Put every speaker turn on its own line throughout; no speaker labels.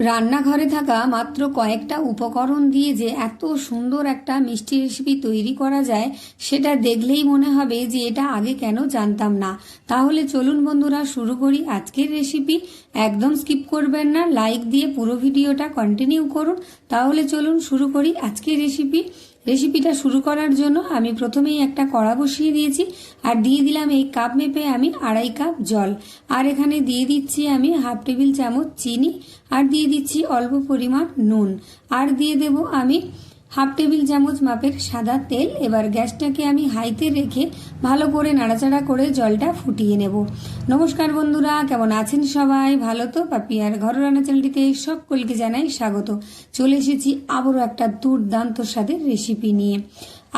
রান্নাঘরে থাকা মাত্র কয়েকটা উপকরণ দিয়ে যে এত সুন্দর একটা মিষ্টি রেসিপি তৈরি করা যায়, সেটা দেখলেই মনে হবে যে এটা আগে কেন জানতাম না। তাহলে চলুন বন্ধুরা, শুরু করি আজকের রেসিপি একদম স্কিপ করবেন না লাইক দিয়ে পুরো ভিডিওটা কন্টিনিউ করুন। তাহলে চলুন শুরু করি আজকের রেসিপি রেসিপিটা শুরু করার জন্য আমি প্রথমেই একটা কড়া বসিয়ে দিয়েছি, আর দিয়ে দিলাম এই কাপ মেপে আমি আড়াই কাপ জল। আর এখানে দিয়ে দিচ্ছি আমি হাফ টেবিল চামচ চিনি, আর দিয়ে দিচ্ছি অল্প পরিমাণ নুন। আর দিয়ে দেব আমি হাফ টেবিল চামচ মাপের সাদা তেল, এবার গ্যাসটাকে আমি হাইতে রেখে ভালো করে নাড়াচাড়া করে জলটা ফুটিয়ে নেব। নমস্কার বন্ধুরা, কেমন আছেন সবাই? ভালো তো? পাপিয়ার ঘর রান্না চ্যানেলটিতে সকলকে জানাই স্বাগত। চলে এসেছি আবারও একটা দুর্দান্ত স্বাদের রেসিপি নিয়ে।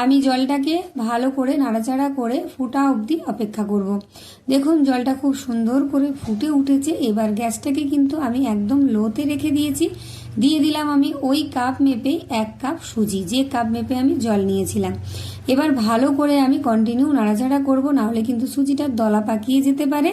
আমি জলটাকে ভালো করে নাড়াচাড়া করে ফুটা অবধি অপেক্ষা করব। দেখুন, জলটা খুব সুন্দর করে ফুটে উঠেছে। এবার গ্যাসটাকে কিন্তু আমি একদম লোতে রেখে দিয়েছি। দিয়ে দিলাম আমি ওই কাপ মেপে এক কাপ সুজি, যে কাপ মেপে আমি জল নিয়েছিলাম। এবার ভালো করে আমি কন্টিনিউ নাড়াচাড়া করব, নাহলে কিন্তু সুজিটা দলা পাকিয়ে যেতে পারে।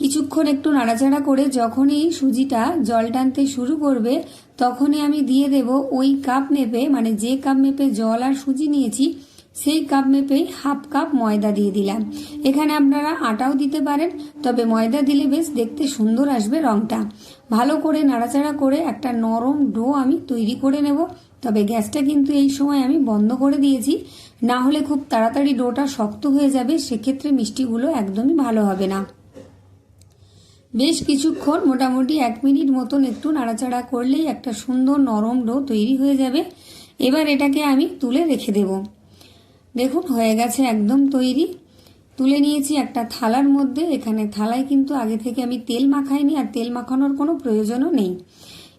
কিছুক্ষণ একটু নাড়াচাড়া করে যখনই সুজিটা জল টানতে শুরু করবে, তখনই আমি দিয়ে দেব ওই কাপ মেপে মানে যে কাপ মেপে জল আর সুজি নিয়েছি, সেই কাপ মেপে হাফ কাপ ময়দা দিয়ে দিলাম। এখানে আপনারা আটাও দিতে পারেন, তবে ময়দা দিলে বেশ দেখতে সুন্দর আসবে রংটা। ভালো করে নাড়াচাড়া করে একটা নরম ডো আমি তৈরি করে নেব, তবে গ্যাসটা কিন্তু এই সময় আমি বন্ধ করে দিয়েছি। না হলে খুব তাড়াতাড়ি ডোটা শক্ত হয়ে যাবে, সেক্ষেত্রে মিষ্টিগুলো একদমই ভালো হবে না। বেশ কিছুক্ষণ, মোটামুটি এক মিনিট মতন একটু নাড়াচাড়া করলেই একটা সুন্দর নরম ডো তৈরি হয়ে যাবে। এবার এটাকে আমি তুলে রেখে দেব। দেখুন, হয়ে গেছে একদম তৈরি। তুলে নিয়েছি একটা থালার মধ্যে। এখানে থালায় কিন্তু আগে থেকে আমি তেল মাখাইনি আর তেল মাখানোর কোনো প্রয়োজনও নেই।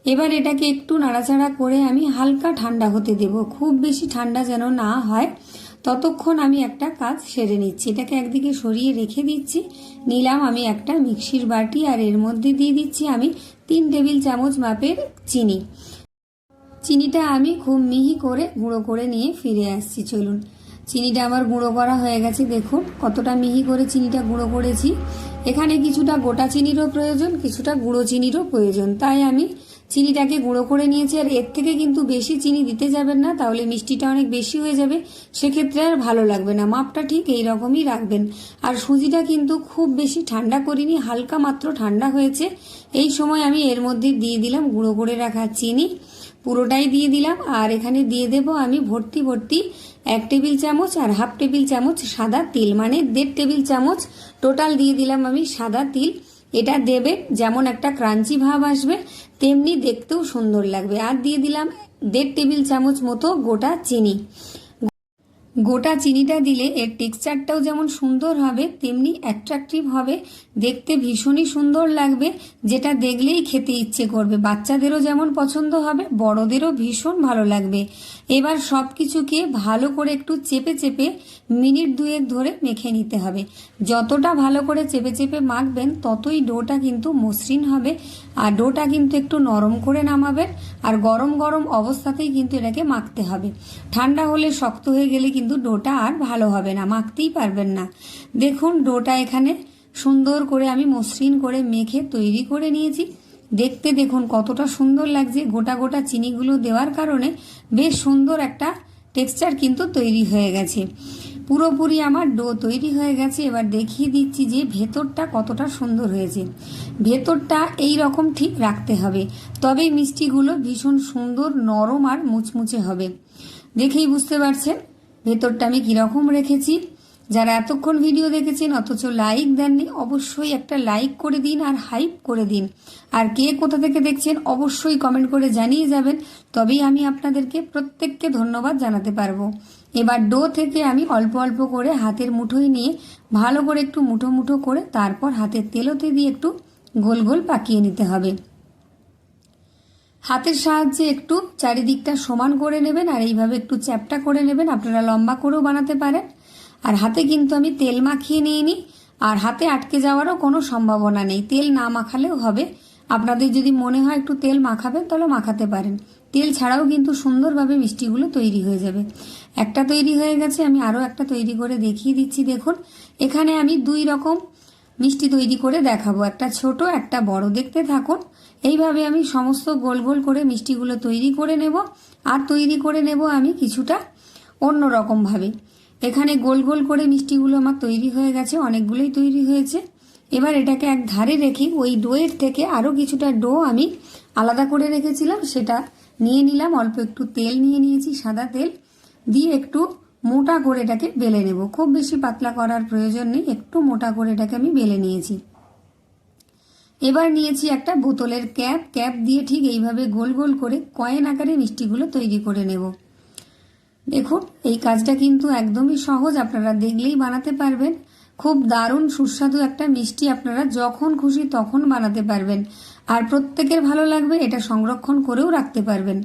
এবার এটাকে একটু নাড়াচাড়া করে আমি হালকা ঠান্ডা হতে দেব। খুব বেশি ঠান্ডা যেন না হয়। ততক্ষণ আমি একটা কাজ সেরে নিচ্ছি। এটাকে একদিকে সরিয়ে রেখে দিচ্ছি। নিলাম আমি একটা মিক্সির বাটি আর এর মধ্যে দিয়ে দিচ্ছি আমি তিন টেবিল চামচ মাপের চিনি। চিনিটা আমি খুব মিহি করে গুঁড়ো করে নিয়ে ফিরে আসছি, চলুন। চিনিটা আমার গুঁড়ো করা হয়ে গেছে, দেখুন কতটা মিহি করে চিনিটা গুঁড়ো করেছি। এখানে কিছুটা গোটা চিনিরও প্রয়োজন, কিছুটা গুঁড়ো চিনিরও প্রয়োজন। তাই আমি চিনিটাকে গুঁড়ো করে নিয়েছি আর এর থেকে কিন্তু বেশি চিনি দিতে যাবেন না, তাহলে মিষ্টিটা অনেক বেশি হয়ে যাবে। সেক্ষেত্রে আর ভালো লাগবে না। মাপটা ঠিক এই রকমই রাখবেন। আর সুজিটা কিন্তু খুব বেশি ঠান্ডা করিনি, হালকা মাত্র ঠান্ডা হয়েছে। এই সময় আমি এর মধ্যে দিয়ে দিলাম গুঁড়ো করে রাখা চিনি। পুরোটাই দিয়ে দিলাম আর এখানে দিয়ে দেব আমি ভর্তি ভর্তি এক টেবিল চামচ আর হাফ টেবিল চামচ সাদা তিল মানে দেড় টেবিল চামচ টোটাল দিয়ে দিলাম আমি সাদা তিল। এটা দেবে, যেমন একটা ক্রাঞ্চি ভাব আসবে, তেমনি দেখতেও সুন্দর লাগবে। আর দিয়ে দিলাম দেড় টেবিল চামচ মতো গোটা চিনি। গোটা চিনিটা দিলে এর টেক্সচারটাও যেমন সুন্দর হবে, তেমনি অ্যাট্রাকটিভ হবে। দেখতে ভীষণই সুন্দর লাগবে, যেটা দেখলেই খেতে ইচ্ছে করবে। বাচ্চাদেরও যেমন পছন্দ হবে, বড়দেরও ভীষণ ভালো লাগবে। এবার সব কিছুকে ভালো করে একটু চেপে চেপে মিনিট দুয়েক ধরে মেখে নিতে হবে। যতটা ভালো করে চেপে চেপে মাখবেন, ততই ডোটা কিন্তু মসৃণ হবে। আর ডোটা কিন্তু একটু নরম করে নামাবেন, আর গরম গরম অবস্থাতেই কিন্তু এটাকে মাখতে হবে। ঠান্ডা হলে শক্ত হয়ে গেলে কিন্তু ডোটা আর ভালো হবে না, মাখতেই পারবেন না। দেখুন ডোটা এখানে সুন্দর করে আমি মসৃণ করে মেখে তৈরি করে নিয়েছি। দেখতে দেখুন কতটা সুন্দর লাগছে। গোটা গোটা চিনিগুলো দেওয়ার কারণে বেশ সুন্দর একটা টেক্সচার কিন্তু তৈরি হয়ে গেছে। পুরোপুরি আমার ডো তৈরি হয়ে গেছে। এবার দেখিয়ে দিচ্ছি যে ভেতরটা কতটা সুন্দর হয়েছে। ভেতরটা এই রকম ঠিক রাখতে হবে। তবেই মিষ্টিগুলো ভীষণ সুন্দর, নরম আর মুচমুচে হবে। দেখেই বুঝতে পারছেন ভেতরটা আমি কীরকম রেখেছি। যারা এতক্ষণ ভিডিও দেখেছেন, অথচ লাইক দেননি, অবশ্যই একটা লাইক করে দিন আর হাইপ করে দিন। আর কে কোথা থেকে দেখছেন, অবশ্যই কমেন্ট করে জানিয়ে যাবেন। তবেই আমি আপনাদেরকে প্রত্যেককে ধন্যবাদ জানাতে পারব। এবার ডো থেকে আমি অল্প অল্প করে হাতের মুঠোই নিয়ে ভালো করে একটু মুঠো মুঠো করে তারপর হাতের তেলোতে দিয়ে একটু গোল গোল পাকিয়ে নিতে হবে। হাতের সাহায্যে একটু চারিদিকটা সমান করে নেবেন আর এইভাবে একটু চ্যাপটা করে নেবেন। আপনারা লম্বা করেও বানাতে পারেন। আর হাতে কিন্তু আমি তেল মাখিয়ে নিইনি, আর হাতে আটকে যাওয়ারও কোনো সম্ভাবনা নেই। তেল না মাখালেও হবে। আপনাদের যদি মনে হয় একটু তেল মাখাবেন, তাহলে মাখাতে পারেন। তেল ছাড়াও কিন্তু সুন্দরভাবে মিষ্টিগুলো তৈরি হয়ে যাবে। একটা তৈরি হয়ে গেছে, আমি আরও একটা তৈরি করে দেখিয়ে দিচ্ছি। দেখুন, এখানে আমি দুই রকম মিষ্টি তৈরি করে দেখাবো। একটা ছোট, একটা বড়। দেখতে থাকুন, এইভাবে আমি সমস্ত গোল গোল করে মিষ্টিগুলো তৈরি করে নেব। আর তৈরি করে নেব আমি কিছুটা অন্য রকমভাবে। এখানে গোল গোল করে মিষ্টিগুলো আমার তৈরি হয়ে গেছে, অনেকগুলোই তৈরি হয়েছে। এবার এটাকে এক ধারে রেখে ওই ডোয়ের থেকে আরও কিছুটা ডো আমি আলাদা করে রেখেছিলাম, সেটা নিয়ে নিলাম, অল্প একটু তেল নিয়ে নিয়েছি, সাদা তেল। দিয়ে একটু মোটা করে এটাকে বেলে নেব। খুব বেশি পাতলা করার প্রয়োজন নেই, একটু মোটা করে এটাকে আমি বেলে নিয়েছি। এবার নিয়েছি একটা বোতলের ক্যাপ। ক্যাপ দিয়ে ঠিক এইভাবে গোল গোল করে কয়েন আকারে মিষ্টিগুলো তৈরি করে নেব। দেখুন, এই কাজটা কিন্তু একদমই সহজ। আপনারা দেখলেই বানাতে পারবেন। খুব দারুণ, সুস্বাদু একটা মিষ্টি আপনারা যখন খুশি তখন বানাতে পারবেন। আর প্রত্যেকের ভালো লাগবে, এটা সংরক্ষণ করেও রাখতে পারবেন।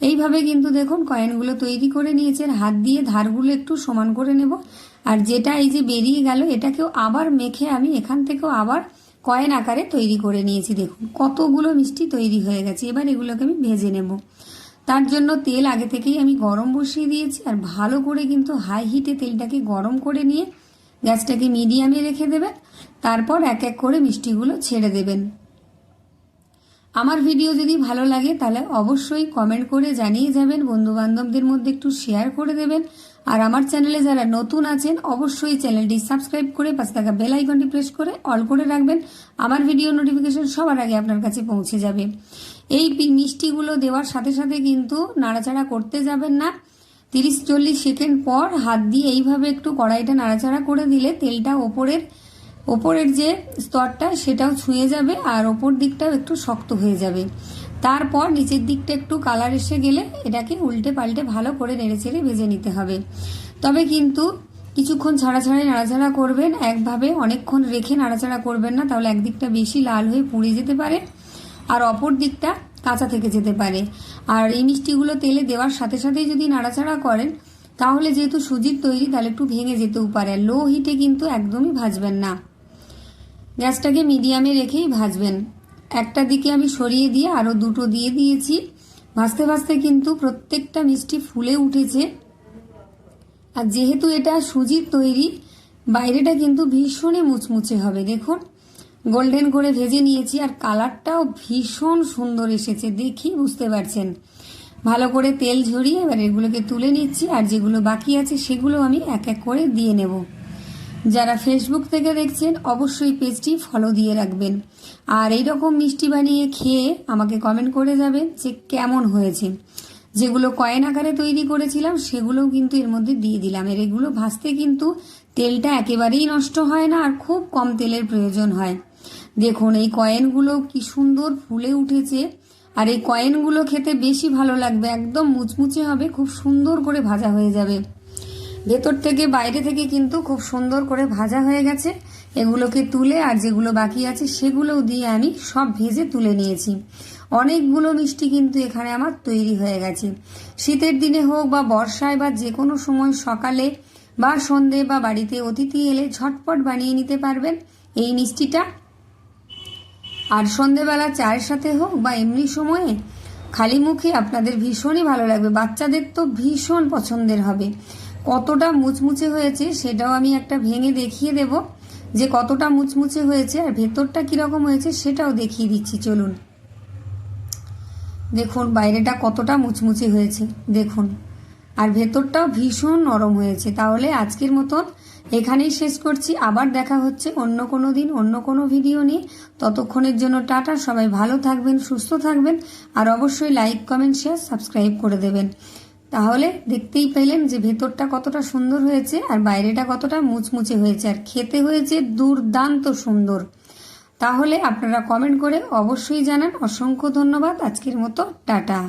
এইভাবে কিন্তু দেখুন, কয়েনগুলো তৈরি করে নিয়েছেন। হাত দিয়ে ধারগুলো একটু সমান করে নেব। আর যেটা এই যে বেরিয়ে গেল, এটাকেও আবার মেখে আমি এখান থেকেও আবার কয়েন আকারে তৈরি করে নিয়েছি। দেখুন, কতগুলো মিষ্টি তৈরি হয়ে গেছে। এবার এগুলোকে আমি ভেজে নেব। তার জন্য তেল আগে থেকেই আমি গরম বসিয়ে দিয়েছি, আর ভালো করে কিন্তু হাই হিটে তেলটাকে গরম করে নিয়ে গ্যাসটাকে মিডিয়ামে রেখে দেবেন। তারপর এক এক করে মিষ্টিগুলো ছেড়ে দেবেন। আমার ভিডিও যদি ভালো লাগে তাহলে অবশ্যই কমেন্ট করে জানিয়ে যাবেন, বন্ধুবান্ধবদের মধ্যে একটু শেয়ার করে দেবেন। আর আমার চ্যানেলে যারা নতুন আছেন, অবশ্যই চ্যানেলটি সাবস্ক্রাইব করে পাশে থাকা বেল আইকনটি প্রেস করে অল করে রাখবেন। আমার ভিডিও নোটিফিকেশন সবার আগে আপনার কাছে পৌঁছে যাবে। এই মিষ্টিগুলো দেওয়ার সাথে সাথে কিন্তু নাড়াচাড়া করতে যাবেন না। তিরিশ চল্লিশ সেকেন্ড পর হাত দিয়ে এইভাবে একটু কড়াইটা নাড়াচাড়া করে দিলে তেলটা ওপরের ওপরের যে স্তরটা সেটাও ছুঁয়ে যাবে আর ওপর দিকটাও একটু শক্ত হয়ে যাবে। তারপর নিচের দিকটা একটু কালার এসে গেলে এটাকে উল্টে পাল্টে ভালো করে নেড়ে চেড়ে ভেজে নিতে হবে। তবে কিন্তু কিছুক্ষণ ছাড়া ছাড়াই নাড়াচাড়া করবেন, একভাবে অনেকক্ষণ রেখে নাড়াচাড়া করবেন না, তাহলে একদিকটা বেশি লাল হয়ে পুড়ে যেতে পারে আর অপর দিকটা কাঁচা থেকে যেতে পারে। আর এই মিষ্টিগুলো তেলে দেওয়ার সাথে সাথেই যদি নাড়াচাড়া করেন, তাহলে যেহেতু সুজির তৈরি, তাহলে একটু ভেঙে যেতেও পারে। লো হিটে কিন্তু একদমই ভাজবেন না। গ্যাসটাকে মিডিয়ামে রেখেই ভাজবেন। একটা দিকে আমি সরিয়ে দিয়ে আরও দুটো দিয়ে দিয়েছি। ভাজতে ভাজতে কিন্তু প্রত্যেকটা মিষ্টি ফুলে উঠেছে। আর যেহেতু এটা সুজির তৈরি, বাইরেটা কিন্তু ভীষণই মুচমুচে হবে, দেখুন। গোল্ডেন করে ভেজে নিয়েছি আর কালারটাও ভীষণ সুন্দর এসেছে, দেখি বুঝতে পারছেন। ভালো করে তেল ঝরিয়ে এবার এগুলোকে তুলে নিচ্ছি আর যেগুলো বাকি আছে সেগুলো আমি এক এক করে দিয়ে নেব। যারা ফেসবুক থেকে দেখছেন, অবশ্যই পেজটি ফলো দিয়ে রাখবেন। আর এই রকম মিষ্টি বানিয়ে খেয়ে আমাকে কমেন্ট করে যাবেন যে কেমন হয়েছে। যেগুলো কয়েন আকারে তৈরি করেছিলাম, সেগুলোও কিন্তু এর মধ্যে দিয়ে দিলাম। এর এগুলো ভাজতে কিন্তু তেলটা একেবারেই নষ্ট হয় না আর খুব কম তেলের প্রয়োজন হয়। দেখুন, এই কয়েনগুলো কি সুন্দর ফুলে উঠেছে। আর এই কয়েনগুলো খেতে বেশি ভালো লাগবে, একদম মুচমুচে হবে, খুব সুন্দর করে ভাজা হয়ে যাবে। ভেতর থেকে, বাইরে থেকে কিন্তু খুব সুন্দর করে ভাজা হয়ে গেছে। এগুলোকে তুলে আর যেগুলো বাকি আছে সেগুলোও দিয়ে আমি সব ভেজে তুলে নিয়েছি। অনেকগুলো মিষ্টি কিন্তু এখানে আমার তৈরি হয়ে গেছে। শীতের দিনে হোক বা বর্ষায় বা যে কোনো সময় সকালে বা সন্ধে বা বাড়িতে অতিথি এলে ঝটপট বানিয়ে নিতে পারবেন এই মিষ্টিটা। আর সন্ধেবেলা চায়ের সাথে হোক বা এমনি সময়ে, খালি মুখে আপনাদের ভীষণই ভালো লাগবে। বাচ্চাদের তো ভীষণ পছন্দের হবে। কতটা মুচমুচে হয়েছে সেটাও আমি একটা ভেঙে দেখিয়ে দেব। যে কতটা মুচমুচে হয়েছে আর ভেতরটা কীরকম হয়েছে সেটাও দেখিয়ে দিচ্ছি, চলুন। দেখুন, বাইরেটা কতটা মুচমুচে হয়েছে, দেখুন। আর ভেতরটাও ভীষণ নরম হয়েছে। তাহলে আজকের মতন এখানেই শেষ করছি। আবার দেখা হচ্ছে অন্য কোনো দিন, অন্য কোনো ভিডিও নিয়ে। ততক্ষণের জন্য টাটা, সবাই ভালো থাকবেন, সুস্থ থাকবেন। আর অবশ্যই লাইক, কমেন্ট, শেয়ার, সাবস্ক্রাইব করে দেবেন। তাহলে দেখতেই পেলেন যে ভেতরটা কতটা সুন্দর হয়েছে আর বাইরেটা কতটা মুচমুচে হয়েছে আর খেতে হয়েছে দুর্দান্ত সুন্দর। তাহলে আপনারা কমেন্ট করে অবশ্যই জানান। অসংখ্য ধন্যবাদ। আজকের মতো টাটা।